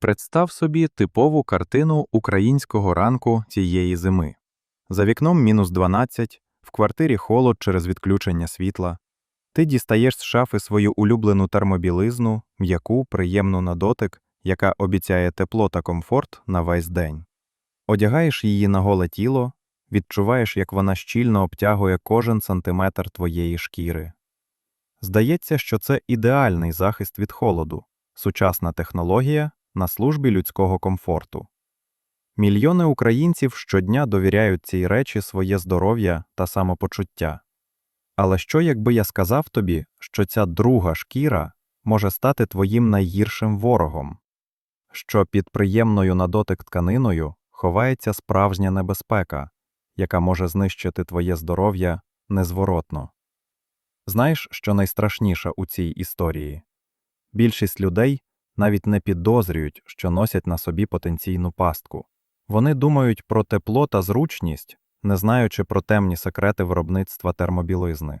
Представ собі типову картину українського ранку цієї зими. За вікном мінус 12, в квартирі холод через відключення світла. Ти дістаєш з шафи свою улюблену термобілизну, м'яку, приємну на дотик, яка обіцяє тепло та комфорт на весь день. Одягаєш її на голе тіло, відчуваєш, як вона щільно обтягує кожен сантиметр твоєї шкіри. Здається, що це ідеальний захист від холоду, сучасна технологія на службі людського комфорту. Мільйони українців щодня довіряють цій речі своє здоров'я та самопочуття. Але що, якби я сказав тобі, що ця друга шкіра може стати твоїм найгіршим ворогом, що під приємною на дотик тканиною ховається справжня небезпека, яка може знищити твоє здоров'я незворотно. Знаєш, що найстрашніше у цій історії? Більшість людей навіть не підозрюють, що носять на собі потенційну пастку. Вони думають про тепло та зручність, не знаючи про темні секрети виробництва термобілизни.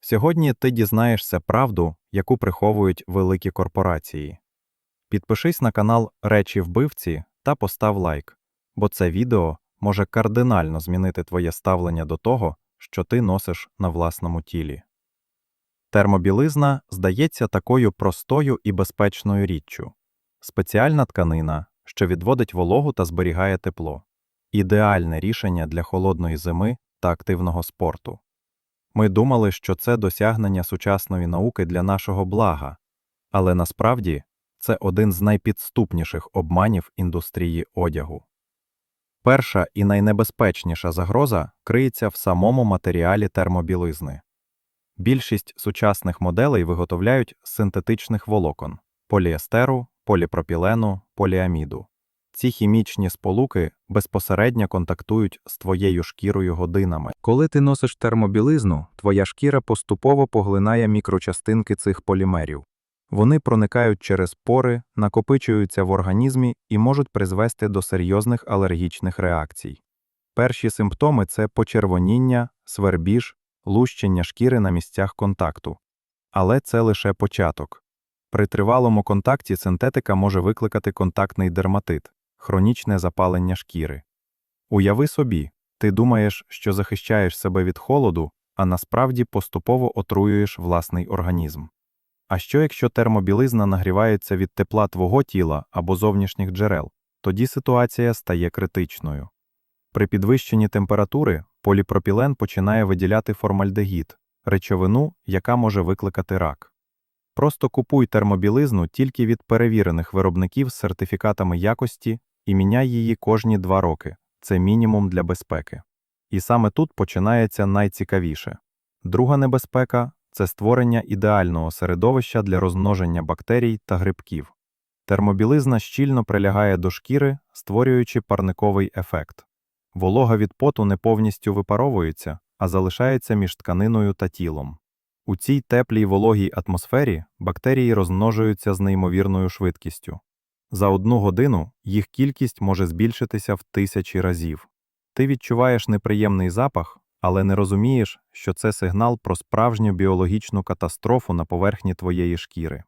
Сьогодні ти дізнаєшся правду, яку приховують великі корпорації. Підпишись на канал Речі вбивці та постав лайк, бо це відео може кардинально змінити твоє ставлення до того, що ти носиш на власному тілі. Термобілизна здається такою простою і безпечною річчю спеціальна тканина, що відводить вологу та зберігає тепло, ідеальне рішення для холодної зими та активного спорту. Ми думали, що це досягнення сучасної науки для нашого блага, але насправді це один з найпідступніших обманів індустрії одягу. Перша і найнебезпечніша загроза криється в самому матеріалі термобілизни. Більшість сучасних моделей виготовляють з синтетичних волокон поліестеру, поліпропілену, поліаміду. Ці хімічні сполуки безпосередньо контактують з твоєю шкірою годинами. Коли ти носиш термобілизну, твоя шкіра поступово поглинає мікрочастинки цих полімерів. Вони проникають через пори, накопичуються в організмі і можуть призвести до серйозних алергічних реакцій. Перші симптоми це почервоніння, свербіж, лущення шкіри на місцях контакту. Але це лише початок. При тривалому контакті синтетика може викликати контактний дерматит, хронічне запалення шкіри. Уяви собі, ти думаєш, що захищаєш себе від холоду, а насправді поступово отруюєш власний організм. А що якщо термобілизна нагрівається від тепла твого тіла або зовнішніх джерел, тоді ситуація стає критичною. При підвищенні температури поліпропілен починає виділяти формальдегід, речовину, яка може викликати рак. Просто купуй термобілизну тільки від перевірених виробників з сертифікатами якості і міняй її кожні два роки це мінімум для безпеки. І саме тут починається найцікавіше. Друга небезпека це створення ідеального середовища для розмноження бактерій та грибків. Термобілизна щільно прилягає до шкіри, створюючи парниковий ефект. Волога від поту не повністю випаровується, а залишається між тканиною та тілом. У цій теплій вологій атмосфері бактерії розмножуються з неймовірною швидкістю. За одну годину їх кількість може збільшитися в тисячі разів. Ти відчуваєш неприємний запах, але не розумієш, що це сигнал про справжню біологічну катастрофу на поверхні твоєї шкіри.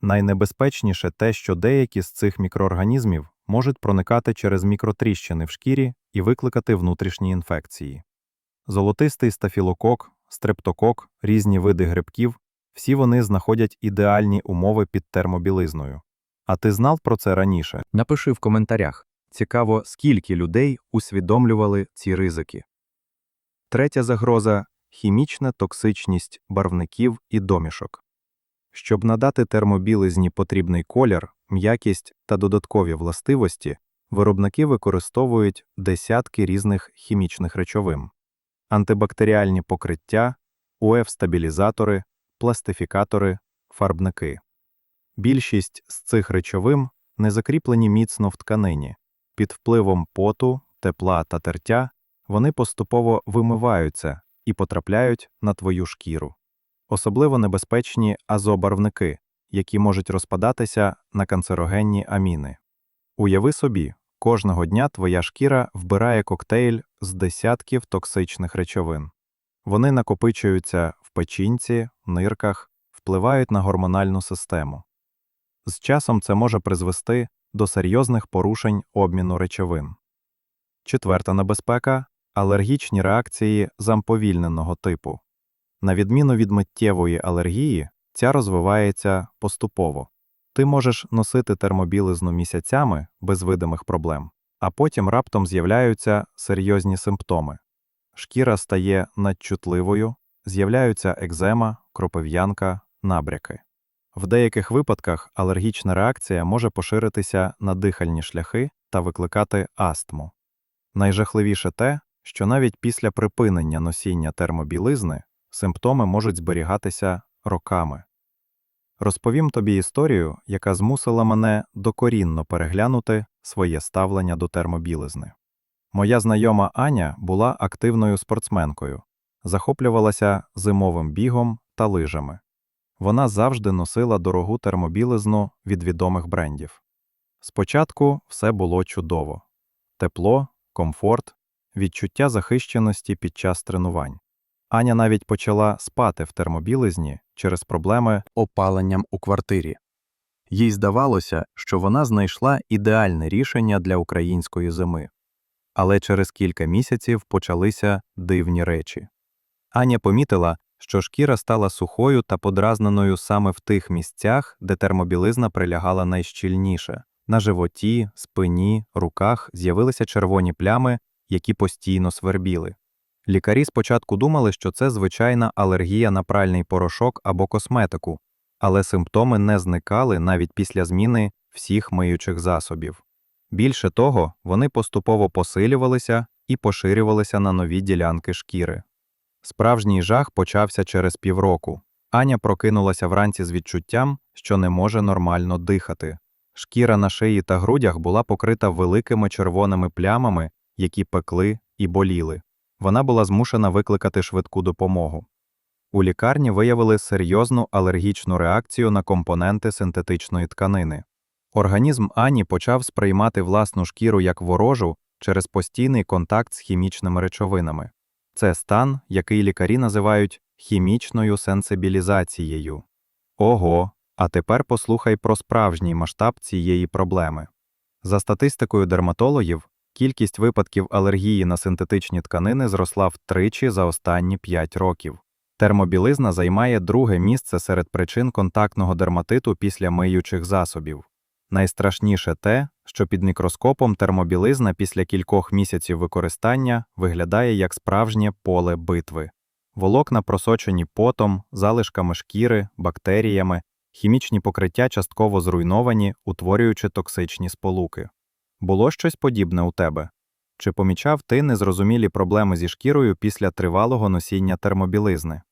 Найнебезпечніше те, що деякі з цих мікроорганізмів можуть проникати через мікротріщини в шкірі і викликати внутрішні інфекції. Золотистий стафілокок, стрептокок, різні види грибків всі вони знаходять ідеальні умови під термобілизною. А ти знав про це раніше? Напиши в коментарях. Цікаво, скільки людей усвідомлювали ці ризики. Третя загроза хімічна токсичність барвників і домішок. Щоб надати термобілизні потрібний колір, м'якість та додаткові властивості, виробники використовують десятки різних хімічних речовин антибактеріальні покриття, УФ-стабілізатори, пластифікатори, фарбники. Більшість з цих речовин не закріплені міцно в тканині. Під впливом поту, тепла та тертя вони поступово вимиваються і потрапляють на твою шкіру. Особливо небезпечні азобарвники, які можуть розпадатися на канцерогенні аміни. Уяви собі, кожного дня твоя шкіра вбирає коктейль з десятків токсичних речовин. Вони накопичуються в печінці, нирках, впливають на гормональну систему. З часом це може призвести до серйозних порушень обміну речовин. Четверта небезпека алергічні реакції замповільненого типу. На відміну від миттєвої алергії, ця розвивається поступово. Ти можеш носити термобілизну місяцями без видимих проблем, а потім раптом з'являються серйозні симптоми. Шкіра стає надчутливою, з'являються екзема, кропив'янка, набряки. В деяких випадках алергічна реакція може поширитися на дихальні шляхи та викликати астму. Найжахливіше те, що навіть після припинення носіння термобілизни симптоми можуть зберігатися роками. Розповім тобі історію, яка змусила мене докорінно переглянути своє ставлення до термобілизни. Моя знайома Аня була активною спортсменкою, захоплювалася зимовим бігом та лижами. Вона завжди носила дорогу термобілизну від відомих брендів. Спочатку все було чудово тепло, комфорт, відчуття захищеності під час тренувань. Аня навіть почала спати в термобілизні через проблеми опаленням у квартирі. Їй здавалося, що вона знайшла ідеальне рішення для української зими. Але через кілька місяців почалися дивні речі. Аня помітила, що шкіра стала сухою та подразненою саме в тих місцях, де термобілизна прилягала найщільніше. На животі, спині, руках з'явилися червоні плями, які постійно свербіли. Лікарі спочатку думали, що це звичайна алергія на пральний порошок або косметику, але симптоми не зникали навіть після зміни всіх миючих засобів. Більше того, вони поступово посилювалися і поширювалися на нові ділянки шкіри. Справжній жах почався через півроку. Аня прокинулася вранці з відчуттям, що не може нормально дихати. Шкіра на шиї та грудях була покрита великими червоними плямами, які пекли і боліли. Вона була змушена викликати швидку допомогу. У лікарні виявили серйозну алергічну реакцію на компоненти синтетичної тканини. Організм Ані почав сприймати власну шкіру як ворожу через постійний контакт з хімічними речовинами. Це стан, який лікарі називають хімічною сенсибілізацією. Ого, а тепер послухай про справжній масштаб цієї проблеми. За статистикою дерматологів, кількість випадків алергії на синтетичні тканини зросла втричі за останні 5 років. Термобілизна займає друге місце серед причин контактного дерматиту після миючих засобів. Найстрашніше те, що під мікроскопом термобілизна після кількох місяців використання виглядає як справжнє поле битви. Волокна просочені потом, залишками шкіри, бактеріями, хімічні покриття частково зруйновані, утворюючи токсичні сполуки. Було щось подібне у тебе? Чи помічав ти незрозумілі проблеми зі шкірою після тривалого носіння термобілизни?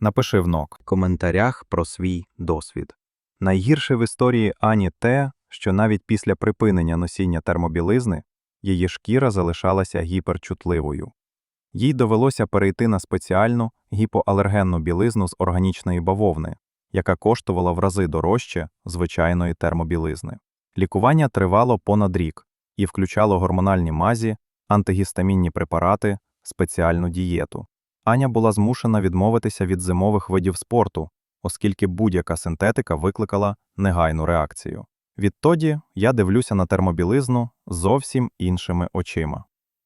Напиши в нок в коментарях про свій досвід. Найгірше в історії Ані те, що навіть після припинення носіння термобілизни її шкіра залишалася гіперчутливою. Їй довелося перейти на спеціальну гіпоалергенну білизну з органічної бавовни, яка коштувала в рази дорожче звичайної термобілизни. Лікування тривало понад рік і включало гормональні мазі, антигістамінні препарати, спеціальну дієту. Аня була змушена відмовитися від зимових видів спорту, оскільки будь-яка синтетика викликала негайну реакцію. Відтоді я дивлюся на термобілизну зовсім іншими очима.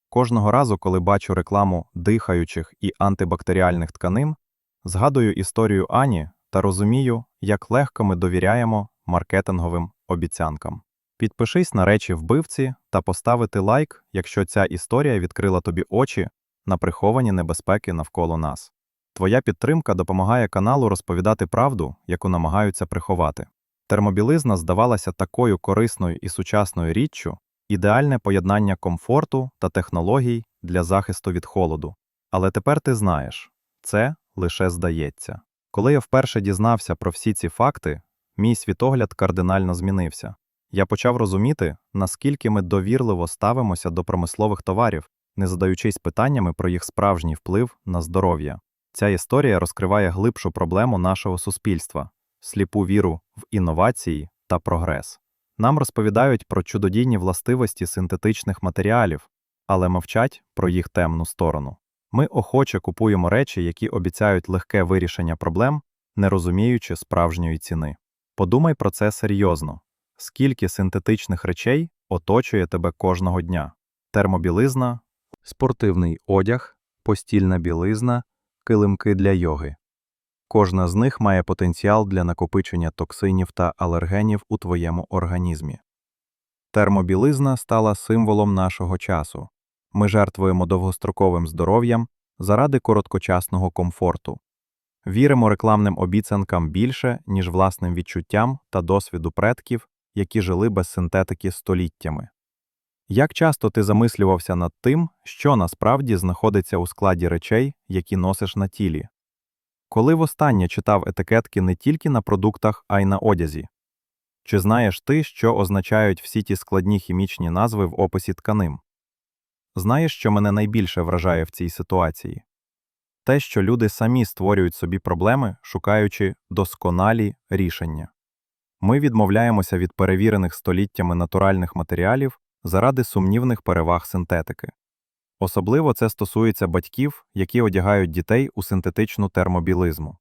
Кожного разу, коли бачу рекламу дихаючих і антибактеріальних тканин, згадую історію Ані та розумію, як легко ми довіряємо маркетинговим обіцянкам. Підпишись на речі вбивці та поставити лайк, якщо ця історія відкрила тобі очі на приховані небезпеки навколо нас. Твоя підтримка допомагає каналу розповідати правду, яку намагаються приховати. Термобілизна здавалася такою корисною і сучасною річчю, ідеальне поєднання комфорту та технологій для захисту від холоду. Але тепер ти знаєш, це лише здається. Коли я вперше дізнався про всі ці факти, мій світогляд кардинально змінився. Я почав розуміти, наскільки ми довірливо ставимося до промислових товарів, не задаючись питаннями про їх справжній вплив на здоров'я. Ця історія розкриває глибшу проблему нашого суспільства сліпу віру в інновації та прогрес. Нам розповідають про чудодійні властивості синтетичних матеріалів, але мовчать про їх темну сторону. Ми охоче купуємо речі, які обіцяють легке вирішення проблем, не розуміючи справжньої ціни. Подумай про це серйозно. Скільки синтетичних речей оточує тебе кожного дня: термобілизна, спортивний одяг, постільна білизна, килимки для йоги. Кожна з них має потенціал для накопичення токсинів та алергенів у твоєму організмі. Термобілизна стала символом нашого часу. Ми жертвуємо довгостроковим здоров'ям заради короткочасного комфорту. Віримо рекламним обіцянкам більше, ніж власним відчуттям та досвіду предків, які жили без синтетики століттями. Як часто ти замислювався над тим, що насправді знаходиться у складі речей, які носиш на тілі? Коли востаннє читав етикетки не тільки на продуктах, а й на одязі? Чи знаєш ти, що означають всі ті складні хімічні назви в описі тканин? Знаєш, що мене найбільше вражає в цій ситуації? Те, що люди самі створюють собі проблеми, шукаючи досконалі рішення. Ми відмовляємося від перевірених століттями натуральних матеріалів заради сумнівних переваг синтетики. Особливо це стосується батьків, які одягають дітей у синтетичну термобілизму.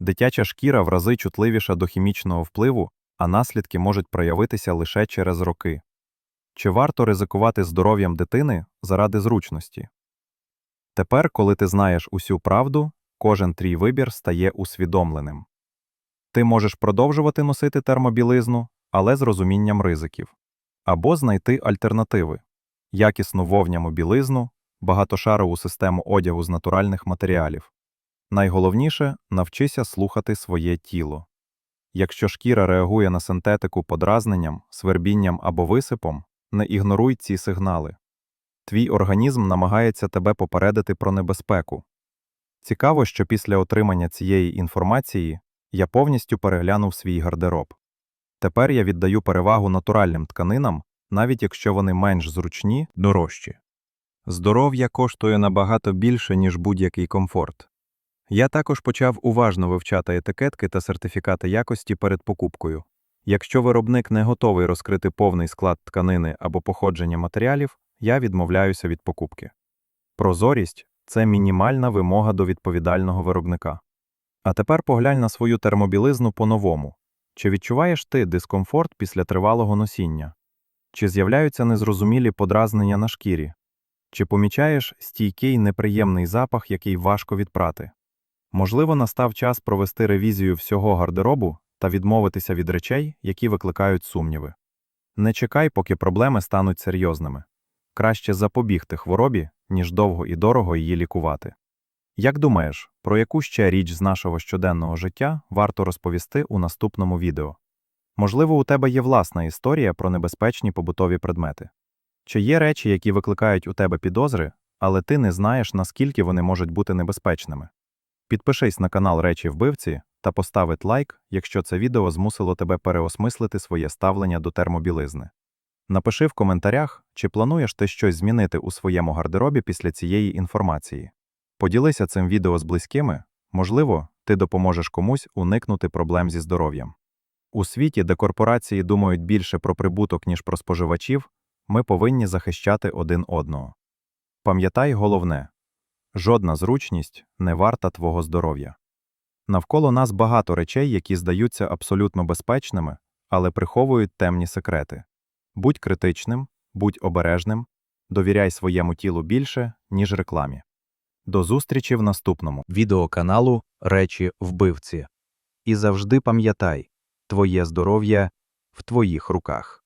Дитяча шкіра в рази чутливіша до хімічного впливу, а наслідки можуть проявитися лише через роки. Чи варто ризикувати здоров'ям дитини заради зручності? Тепер, коли ти знаєш усю правду, кожен твій вибір стає усвідомленим. Ти можеш продовжувати носити термобілизну, але з розумінням ризиків, або знайти альтернативи якісну вовняму білизну, багатошарову систему одягу з натуральних матеріалів. Найголовніше навчися слухати своє тіло. Якщо шкіра реагує на синтетику подразненням, свербінням або висипом, не ігноруй ці сигнали. Твій організм намагається тебе попередити про небезпеку. Цікаво, що після отримання цієї інформації я повністю переглянув свій гардероб. Тепер я віддаю перевагу натуральним тканинам, навіть якщо вони менш зручні, дорожчі. Здоров'я коштує набагато більше, ніж будь-який комфорт. Я також почав уважно вивчати етикетки та сертифікати якості перед покупкою. Якщо виробник не готовий розкрити повний склад тканини або походження матеріалів, я відмовляюся від покупки. Прозорість це мінімальна вимога до відповідального виробника. А тепер поглянь на свою термобілизну по-новому. Чи відчуваєш ти дискомфорт після тривалого носіння? Чи з'являються незрозумілі подразнення на шкірі? Чи помічаєш стійкий неприємний запах, який важко відпрати? Можливо, настав час провести ревізію всього гардеробу та відмовитися від речей, які викликають сумніви. Не чекай, поки проблеми стануть серйозними. Краще запобігти хворобі, ніж довго і дорого її лікувати. Як думаєш, про яку ще річ з нашого щоденного життя варто розповісти у наступному відео? Можливо, у тебе є власна історія про небезпечні побутові предмети. Чи є речі, які викликають у тебе підозри, але ти не знаєш, наскільки вони можуть бути небезпечними? Підпишись на канал Речі Вбивці та поставить лайк, якщо це відео змусило тебе переосмислити своє ставлення до термобілизни. Напиши в коментарях, чи плануєш ти щось змінити у своєму гардеробі після цієї інформації. Поділися цим відео з близькими, можливо, ти допоможеш комусь уникнути проблем зі здоров'ям. У світі, де корпорації думають більше про прибуток, ніж про споживачів, ми повинні захищати один одного. Пам'ятай головне жодна зручність не варта твого здоров'я. Навколо нас багато речей, які здаються абсолютно безпечними, але приховують темні секрети. Будь критичним, будь обережним, довіряй своєму тілу більше, ніж рекламі. До зустрічі в наступному відеоканалу Речі Вбивці. І завжди пам'ятай, твоє здоров'я в твоїх руках.